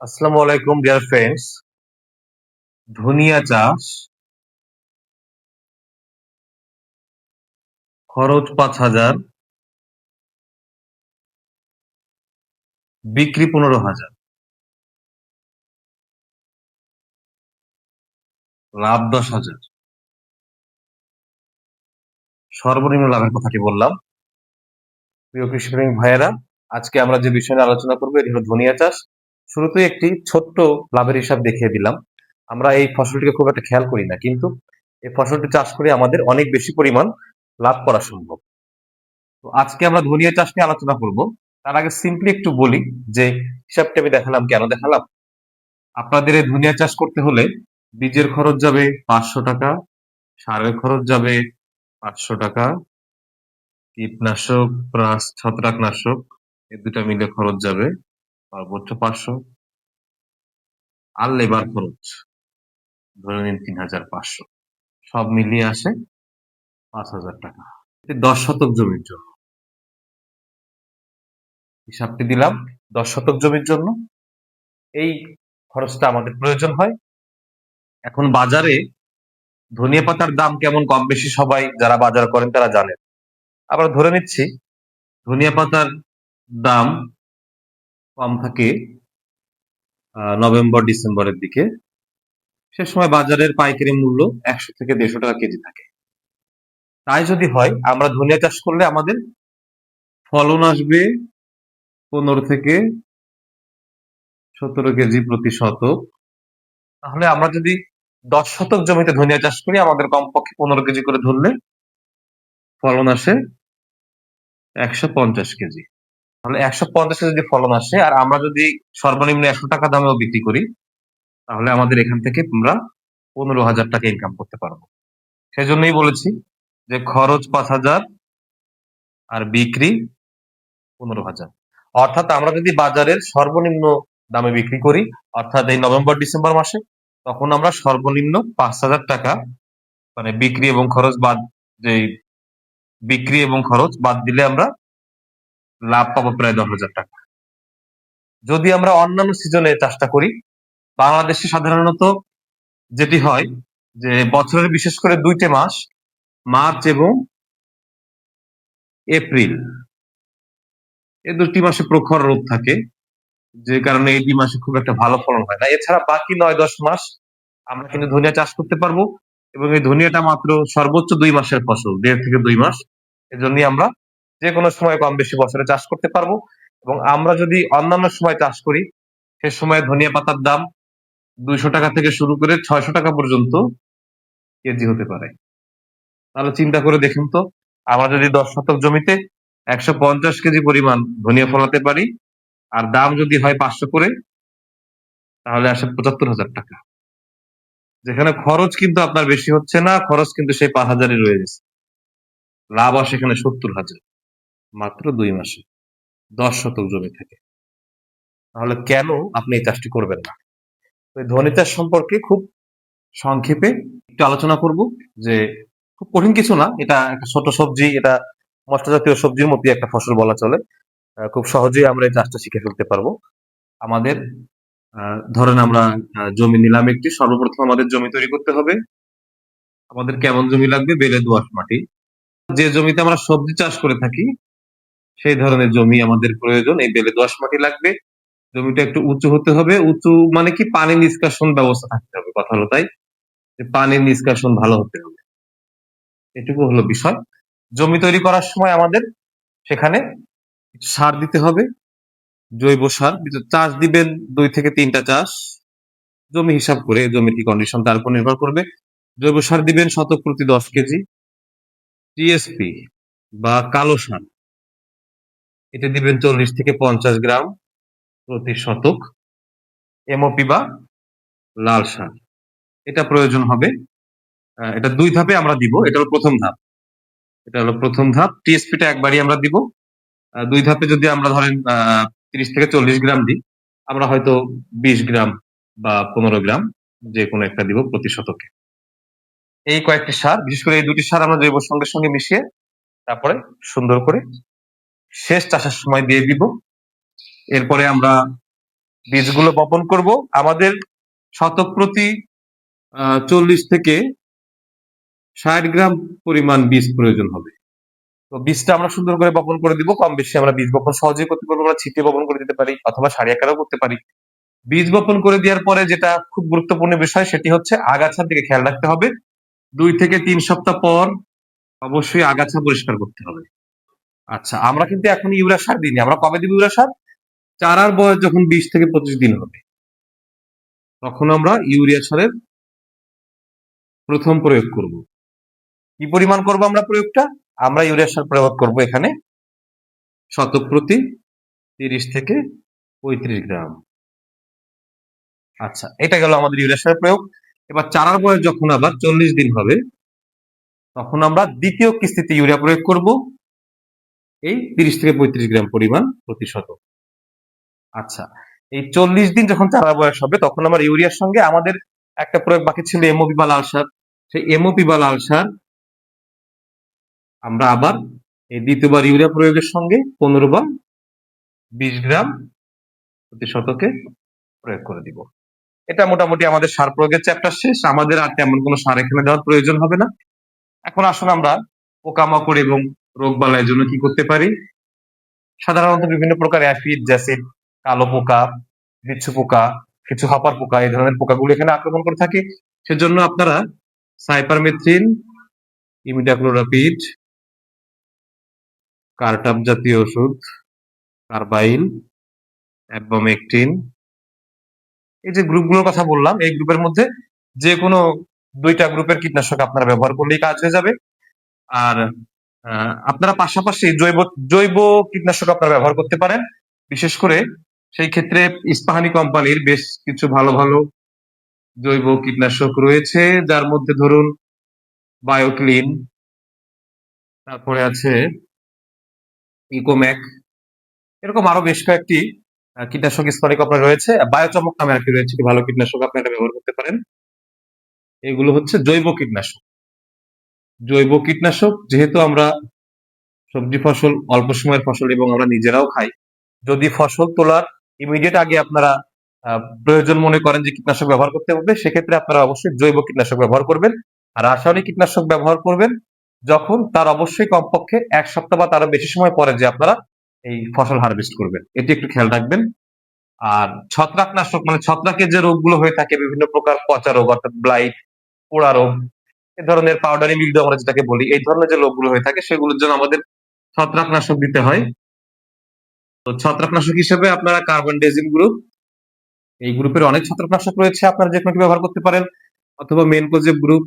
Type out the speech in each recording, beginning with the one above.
আসসালামু আলাইকুম dear friends ধনিয়া চাষ, খরচ পাঁচ হাজার, বিক্রি পনেরো হাজার। লাভ দশ হাজার। সর্বনিম্ন লাভের কথাটি বললাম। প্রিয় কৃষি ভাইয়েরা, আজকে আমরা যে বিষয় নিয়ে আলোচনা করব, এটি হলো ধনিয়া চাষ। শুরুতেই একটি ছোট্ট লাভের হিসাব দেখিয়ে দিলাম। আমরা এই ফসলটিকে খুব একটা খেয়াল করি না, কিন্তু এই ফসলটি চাষ করে আমাদের অনেক বেশি পরিমাণ লাভ করা সম্ভব। তো আজকে আমরা ধনিয়া চাষ নিয়ে আলোচনা করব। তার আগে সিম্পলি একটু বলি যে, হিসাবটি আমি দেখালাম, কেন দেখালাম? আপনাদের এই ধনিয়া চাষ করতে হলে বীজের খরচ যাবে পাঁচশো টাকা, সারের খরচ যাবে পাঁচশো টাকা, কীটনাশক প্লাস ছত্রাকনাশক এই দুটা মিলে খরচ যাবে সর্বোচ্চ পাঁচশো। আর লেবার খরচ ধরে নিন তিন হাজার পাঁচশো। সব মিলিয়ে আসে পাঁচ হাজার টাকা। দশ শতক জমির জন্য। হিসাবটি দিলাম, দশ শতক জমির জন্য। এই খরচটা আমাদের প্রয়োজন হয়। এখন বাজারে ধনিয়া পাতার দাম কেমন, কম বেশি সবাই যারা বাজার করেন তারা জানেন। আবার ধরে নিচ্ছি, ধনিয়া পাতার দাম কম থাকে নভেম্বর, ডিসেম্বরের দিকে। সে সময় বাজারের পাইকারি মূল্য একশো থেকে দেড়শো টাকা কেজি থাকে। তাই যদি হয়, আমরা ধনিয়া চাষ করলে আমাদের ফলন আসবে পনেরো থেকে সতেরো কেজি প্রতি শতক। তাহলে আমরা যদি দশ শতক জমিতে ধনিয়া চাষ করি, আমাদের কমপক্ষে পনেরো কেজি করে ধরলে ফলন আসে একশো পঞ্চাশ কেজি। তাহলে একশো পঞ্চাশ যদি ফলন আসে, আর আমরা যদি সর্বনিম্ন একশো টাকা দামেও বিক্রি করি, তাহলে আমাদের এখান থেকে আমরা পনেরো হাজার টাকা ইনকাম করতে পারব সেই জন্যই বলেছি যে খরচ পাঁচ হাজার আর বিক্রি পনেরো হাজার। অর্থাৎ আমরা যদি বাজারের সর্বনিম্ন দামে বিক্রি করি, অর্থাৎ এই নভেম্বর, ডিসেম্বর মাসে, তখন আমরা সর্বনিম্ন পাঁচ হাজার টাকা মানে বিক্রি এবং খরচ বাদ যে বিক্রি এবং খরচ বাদ দিলে আমরা লাভ পাবো প্রায় দশ হাজার টাকা। যদি আমরা অন্যান্য সিজনে চাষটা করি, বাংলাদেশে সাধারণত যেটি হয় যে বছরের বিশেষ করে দুইটি মাস, মার্চ এবং এপ্রিল এই দুটি মাসে প্রখর রোদ থাকে, যে কারণে এই দুই মাসে খুব একটা ভালো ফলন হয় না। এছাড়া বাকি নয় দশ মাস আমরা কিন্তু ধনিয়া চাষ করতে পারব এবং এই ধনিয়াটা মাত্র সর্বোচ্চ দুই মাসের ফসল, দেড় থেকে দুই মাস। এজন্যই আমরা যে কোনো সময় কম বেশি বছরে চাষ করতে পারব। এবং আমরা যদি অন্যান্য সময় চাষ করি, সে সময় ধনিয়া পাতার দাম দুইশো টাকা থেকে শুরু করে ছয়শো টাকা পর্যন্ত কেজি হতে পারে। তাহলে চিন্তা করে দেখুন তো, আমরা যদি দশ শতক জমিতে একশো পঞ্চাশ কেজি পরিমাণ ধনিয়া ফলাতে পারি, আর দাম যদি হয় পাঁচশো করে, তাহলে আসে পঁচাত্তর হাজার টাকা। যেখানে খরচ কিন্তু আপনার বেশি হচ্ছে না, খরচ কিন্তু সেই পাঁচ হাজারই রয়ে গেছে। লাভ আসে এখানে সত্তর হাজার। মাত্র দুই মাসে। দশ শতক জমি থেকে। তাহলে কেন আপনি এই চাষটি করবেন না? তো ধনী চাষ সম্পর্কে খুব সংক্ষেপে একটু আলোচনা করব যে খুব কঠিন কিছু না। এটা একটা ছোট সবজি, এটা মশলা জাতীয় সবজির মধ্যে একটা ফসল বলা চলে। খুব সহজেই আমরা এই চাষটা শিখে ফেলতে পারব। আমাদের ধরেন আমরা জমি নিলাম একটি, সর্বপ্রথম আমাদের জমি তৈরি করতে হবে। আমাদের কেমন জমি লাগবে? বেলে দোআঁশ মাটি। যে জমিতে আমরা সবজি চাষ করে থাকি সেই ধরনের জমি আমাদের প্রয়োজন, এই বেলে দোআঁশ মাটি লাগবে। জমিটা একটু উঁচু হতে হবে। উঁচু মানে কি? পানি নিষ্কাশন ব্যবস্থা থাকতে হবে, কথা হলো, তাই? যে পানির নিষ্কাশন ভালো হতে হবে। এটুকু হলো বিষয়। জমি তৈরি করার সময় আমাদের সেখানে সার দিতে হবে, জৈব সার। চাষ দিবেন দুই থেকে তিনটা চাষ। জমি হিসাব করে জমির কি কন্ডিশন তার উপর নির্ভর করবে। জৈব সার দিবেন শতক প্রতি দশ কেজি। টিএসপি বা কালো সার। এটা দিবেন চল্লিশ থেকে পঞ্চাশ গ্রাম প্রতি শতক। এমওপি বা লাল সার এটা প্রয়োজন হবে এটা দুই ধাপে আমরা দিব, এটা হলো প্রথম ধাপ। এটা হলো প্রথম ধাপ টিএসপিটা একবারই আমরা দিব। দুই ধাপে যদি আমরা ধরেন তিরিশ থেকে চল্লিশ গ্রাম দিই, আমরা হয়তো বিশ গ্রাম বা পনেরো গ্রাম যে কোনো একটা দিব প্রতি শতকে। এই কয়েকটি সার, বিশেষ করে এই দুটি সার আমরা জৈব সঙ্গে সঙ্গে মিশিয়ে তারপরে সুন্দর করে শেষ চাষের সময় দিয়ে দিব। এরপরে আমরা বীজগুলো বপন করব। আমাদের শতক প্রতি চল্লিশ থেকে ষাট গ্রাম পরিমাণ বীজ প্রয়োজন হবে। তো বীজটা আমরা সুন্দর করে বপন করে দিব। কম বেশি আমরা বীজ বপন সহজেই করতে পারব আমরা ছিটিয়ে বপন করে দিতে পারি অথবা সারি আকারেও করতে পারি। বীজ বপন করে দেওয়ার পরে যেটা খুব গুরুত্বপূর্ণ বিষয় সেটি হচ্ছে আগাছার দিকে খেয়াল রাখতে হবে। দুই থেকে তিন সপ্তাহ পর অবশ্যই আগাছা পরিষ্কার করতে হবে। আচ্ছা আমরা কিন্তু এখন ইউরিয়া সার দিইনি। আমরা কবে দিব ইউরিয়া সার? চারার বয়স যখন বিশ থেকে পঁচিশ দিন হবে। তখন আমরা ইউরিয়া সারের প্রথম প্রয়োগ করব। কি পরিমাণ করব আমরা প্রয়োগটা? আমরা ইউরিয়া সার প্রয়োগ করব এখানে শতক প্রতি তিরিশ থেকে পঁয়ত্রিশ গ্রাম। আচ্ছা এটা গেল আমাদের ইউরিয়া সারের প্রয়োগ। এবার চারার বয়স যখন আবার চল্লিশ দিন হবে, তখন আমরা দ্বিতীয় কিস্তিতে ইউরিয়া প্রয়োগ করব। এই তিরিশ থেকে পঁয়ত্রিশ গ্রাম পরিমাণ প্রতি শতক আচ্ছা এই চল্লিশ দিন যখন চারা বয়স হবে, তখন আমার ইউরিয়ার সঙ্গে আমাদের একটা প্রয়োগ বাকি ছিল এমওপি বা লাল সার। সেই এমওপি বা লাল সার আমরা আবার এই দ্বিতীয়বার ইউরিয়া প্রয়োগের সঙ্গে পনেরো বা বিশ গ্রাম প্রতি শতকে প্রয়োগ করে দিব। এটা মোটামুটি আমাদের সার প্রয়োগের চ্যাপ্টার শেষ। আমাদের আর তেমন কোনো সার এখানে দেওয়ার প্রয়োজন হবে না। এখন আসুন আমরা পোকামাকড় এবং রোগ বালাইয়ের জন্য কি করতে পারি? সাধারণত বিভিন্ন প্রকার অ্যাফিড জ্যাসিড কালো পোকা বিচ্ছু পোকা, কিছু হাপার পোকা, এই ধরনের পোকাগুলো এখানে আক্রমণ করে থাকে। সেজন্য আপনারা সাইপারমেথ্রিন, ইমিডাক্লোরাপিড কার্টাপ জাতীয় ওষুধ কার্বাইল অ্যাবমেকটিন এই যে গ্রুপগুলোর কথা বললাম, এই গ্রুপের মধ্যে যে কোনো দুইটা গ্রুপের কীটনাশক আপনারা ব্যবহার করলেই কাজ হয়ে যাবে। আর আপনারা পাশাপাশি জৈব জৈব কীটনাশক আপনারা ব্যবহার করতে পারেন। বিশেষ করে সেই ক্ষেত্রে ইস্পাহানি কোম্পানির বেশ কিছু ভালো ভালো জৈব কীটনাশক রয়েছে, যার মধ্যে ধরুন বায়োক্লিন, তারপরে আছে ইকোম্যাক, এরকম আরও বেশ কয়েকটি কীটনাশক ইস্পাহানি কোম্পানি রয়েছে। বায়োচমক নামে একটি রয়েছে ভালো কীটনাশক আপনি এটা ব্যবহার করতে পারেন। এগুলো হচ্ছে জৈব কীটনাশক। জৈব কীটনাশক, যেহেতু আমরা সবজি ফসল, অল্প সময়ের ফসল এবং আমরা নিজেরাও খাই, যদি ফসল তোলার ইমিডিয়েট আগে আপনারা প্রয়োজন মনে করেন যে কীটনাশক ব্যবহার করতে হবে, সেক্ষেত্রে আপনারা অবশ্যই জৈব কীটনাশক ব্যবহার করবেন আর রাসায়নিক কীটনাশক ব্যবহার করবেন যখন তার অবশ্যই কমপক্ষে এক সপ্তাহ বা তারও বেশি সময় পরে যে আপনারা এই ফসল হারভেস্ট করবেন। এটি একটু খেয়াল রাখবেন। আর ছত্রাকনাশক মানে ছত্রাকের যে রোগগুলো হয়ে থাকে বিভিন্ন প্রকার পচা রোগ, অর্থাৎ ব্লাইট পোড়া রোগ এ ধরনের পাউডারি মিলডু আমরা যেটাকে বলি, এই ধরনের যে রোগগুলো হয়ে থাকে, সেগুলোর জন্য আমাদের ছত্রাকনাশক দিতে হয়। তো ছত্রাকনাশক হিসেবে আপনারা কার্বন ডেজিম গ্রুপ এই গ্রুপের অনেক ছত্রাকনাশক রয়েছে আপনারা যে কোনো ব্যবহার করতে পারেন, অথবা মেনকোজেব গ্রুপ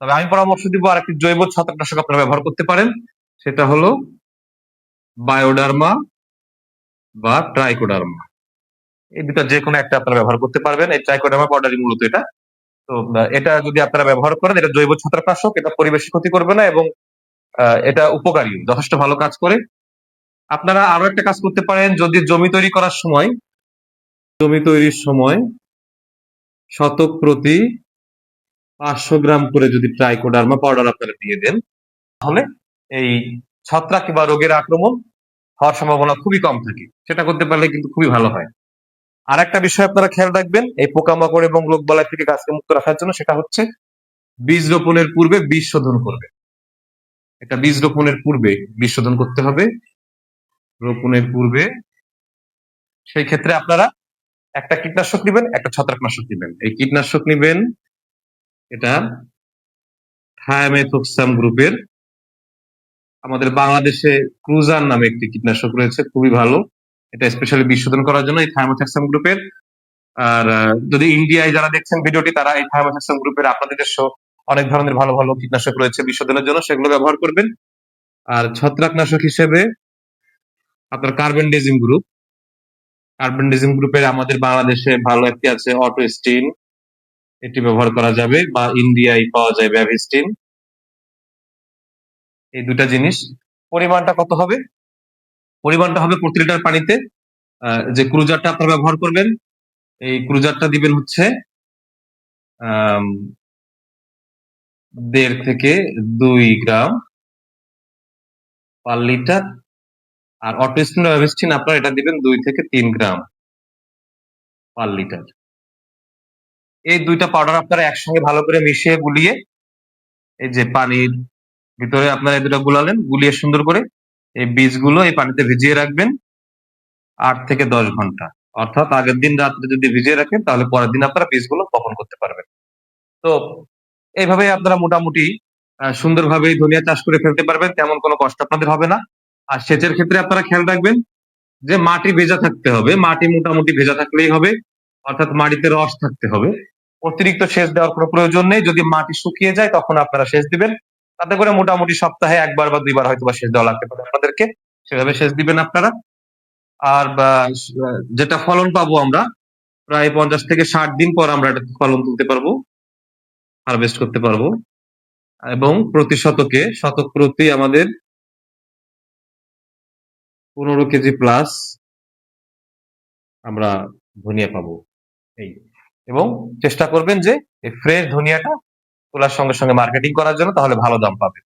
তবে আমি পরামর্শ দিব আর একটি জৈব ছত্রাকনাশক আপনারা ব্যবহার করতে পারেন, সেটা হলো বায়োডার্মা বা ট্রাইকোডার্মা এই দুটা যে কোনো একটা আপনারা ব্যবহার করতে পারবেন, এই ট্রাইকোডার্মা পাউডারই মূলত এটা। তো এটা যদি আপনারা ব্যবহার করেন, এটা জৈব ছত্রাকনাশক, এটা পরিবেশ ক্ষতি করবে না এবং এটা উপকারী, যথেষ্ট ভালো কাজ করে। আপনারা আরও একটা কাজ করতে পারেন, যদি জমি তৈরি করার সময়, জমি তৈরির সময় শতক প্রতি পাঁচশো গ্রাম করে যদি ট্রাইকোডার্মা পাউডার আপনারা দিয়ে দেন, তাহলে এই ছত্রাক বা রোগের আক্রমণ হওয়ার সম্ভাবনা খুবই কম থাকে। সেটা করতে পারলে কিন্তু খুবই ভালো হয়। আর একটা বিষয় আপনারা খেয়াল রাখবেন, এই পোকামাকড় এবং রোগ বালাই থেকে গাছকে মুক্ত রাখার জন্য সেটা হচ্ছে বীজ রোপণের পূর্বে বীজ শোধন করবে। এটা বীজ রোপণের পূর্বে বীজ শোধন করতে হবে। রোপণের পূর্বে সেই ক্ষেত্রে আপনারা একটা কীটনাশক নেবেন, একটা ছত্রাকনাশক নেবেন। এই কীটনাশক নেবেন এটা থায়ামেথোক্সাম গ্রুপের। আমাদের বাংলাদেশে ক্রুজার নামে একটি কীটনাশক রয়েছে, খুবই ভালো। এটা স্পেশালি বিশোধন করার জন্য এই থায়ামেথোক্সাম গ্রুপের আর যদি ইন্ডিয়ায় যারা দেখছেন ভিডিওটি, তারা এই থায়ামেথোক্সাম গ্রুপের আপনাদের দেশ অনেক ধরনের ভালো ভালো কীটনাশক রয়েছে বিশোধনের জন্য, সেগুলো ব্যবহার করবেন। আর ছত্রাকনাশক হিসেবে আপনার carbendazim group carbendazim গ্রুপের আমাদের বাংলাদেশে ভালো একটি আছে অটো স্টিন এটি ব্যবহার করা যাবে বা ইন্ডিয়ায় পাওয়া যায় ব্যাভিস্টিন এই দুটা জিনিস। পরিমাণটা কত হবে? পরিমাণটা হবে প্রতি লিটার পানিতে। যে ক্রুজারটা আপনারা ব্যবহার করবেন, এই ক্রুজারটা দিবেন হচ্ছে দেড় থেকে দুই গ্রাম পার লিটার। আর অটোস্টিন আপনার এটা দিবেন দুই থেকে তিন গ্রাম পার লিটার। এই দুইটা পাউডার আপনারা একসঙ্গে ভালো করে মিশিয়ে গুলিয়ে, এই যে পানির ভিতরে আপনারা এই দুটো গুলালেন, গুলিয়ে সুন্দর করে এই বীজগুলো এই পানিতে ভিজিয়ে রাখবেন আট থেকে দশ ঘণ্টা। অর্থাৎ আগের দিন রাত্রে যদি ভিজিয়ে রাখেন, তাহলে পরের দিন আপনারা বীজগুলো বপন করতে পারবেন। তো এইভাবে আপনারা মোটামুটি সুন্দরভাবে ধনিয়া চাষ করে ফেলতে পারবেন, তেমন কোনো কষ্ট আপনাদের হবে না। আর সেচের ক্ষেত্রে আপনারা খেয়াল রাখবেন যে মাটি ভেজা থাকতে হবে, মাটি মোটামুটি ভেজা থাকলেই হবে, অর্থাৎ মাটিতে রস থাকতে হবে। অতিরিক্ত সেচ দেওয়ার কোনো প্রয়োজন নেই, যদি মাটি শুকিয়ে যায়, তখন আপনারা সেচ দিবেন। তাতে করে মোটামুটি সপ্তাহে একবার বা দুইবার হয়তো বা সেচ দেওয়া লাগতে পারে আপনাদেরকে। সেভাবে সেচ দিবেন আপনারা। আর যেটা ফলন পাবো আমরা, প্রায় পঞ্চাশ থেকে ষাট দিন পর আমরা এটা ফলন তুলতে পারব, হারভেস্ট করতে পারব। এবং প্রতি শতকে, শতক প্রতি আমাদের পনেরো কেজি প্লাস আমরা ধনিয়া পাবো। এই। এবং চেষ্টা করবেন যে এই ফ্রেশ ধনিয়াটা তোলার সঙ্গে সঙ্গে মার্কেটিং করার জন্য তাহলে ভালো দাম পাবে।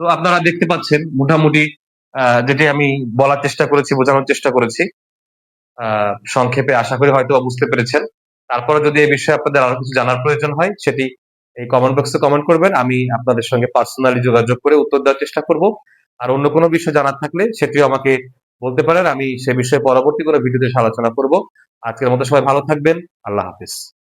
তো আপনারা দেখতে পাচ্ছেন মোটামুটি যেটি আমি বলার চেষ্টা করেছি, বোঝানোর চেষ্টা করেছি। সংক্ষেপে আশা করি হয়তো বুঝতে পেরেছেন। তারপরে যদি এই বিষয়ে আপনাদের আরও কিছু জানার প্রয়োজন হয়, সেটি এই কমেন্ট বক্সে কমেন্ট করবেন। আমি আপনাদের সঙ্গে পার্সোনালি যোগাযোগ করে উত্তর দেওয়ার চেষ্টা করব। আর অন্য কোনো বিষয় জানার থাকলে সেটিও আমাকে বলতে পারেন। আমি সে বিষয়ে পরবর্তী কোনো ভিডিওতে আলোচনা করব। আজকের মতো সবাই ভালো থাকবেন। আল্লাহ হাফিজ।